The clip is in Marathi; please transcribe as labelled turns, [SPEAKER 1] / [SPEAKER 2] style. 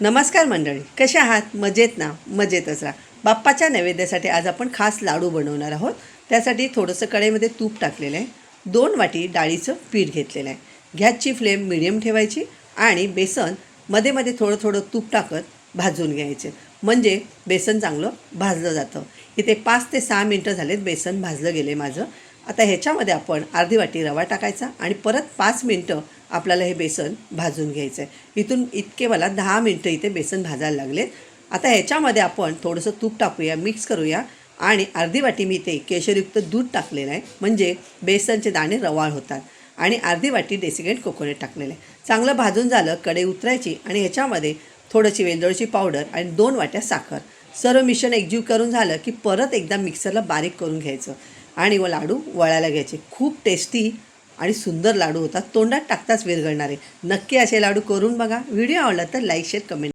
[SPEAKER 1] नमस्कार मंडळी कसे आहात? मजेत ना? मजेतच राहा. बाप्पाच्या नैवेद्यासाठी आज आपण खास लाडू बनवणार आहोत. त्यासाठी थोडंसं कढईमध्ये तूप टाकलेलं आहे. दोन वाटी डाळीचं पीठ घेतलेलं आहे. गॅसची फ्लेम मिडियम ठेवायची आणि बेसनमध्ये मध्ये थोडं थोडं तूप टाकत भाजून घ्यायचे. म्हणजे बेसन चांगलं भाजलं जातं. इथे पाच ते सहा मिनटं झालेत बेसन भाजलं गेले माझं. आता ह्याच्यामध्ये आपण अर्धी वाटी रवा टाकायचा आणि परत पाच मिनटं आपल्याला हे बेसन भाजून घ्यायचं आहे इथून इतके मला दहा मिनटं इथे बेसन भाजायला लागलेत. आता ह्याच्यामध्ये आपण थोडंसं तूप टाकूया मिक्स करूया आणि अर्धी वाटी मी इथे केशरयुक्त दूध टाकलेलं आहे. म्हणजे बेसनचे दाणे रवाळ होतात. आणि अर्धी वाटी डेसिकेट कोकोनट टाकलेलं आहे. चांगलं भाजून झालं कढई उतरायची आणि ह्याच्यामध्ये थोडीशी वेलदोळची पावडर आणि दोन वाट्या साखर. सर्व मिश्रण एकजीव करून झालं की परत एकदा मिक्सरला बारीक करून घ्यायचं. आणि व लाडू वळायला घ्यायचे. खूप टेस्टी आणि सुंदर लाडू होतात तोंडात टाकताच विरघळणारे नक्की असे लाडू करून बघा. व्हिडिओ आवडला तर लाईक शेअर कमेंट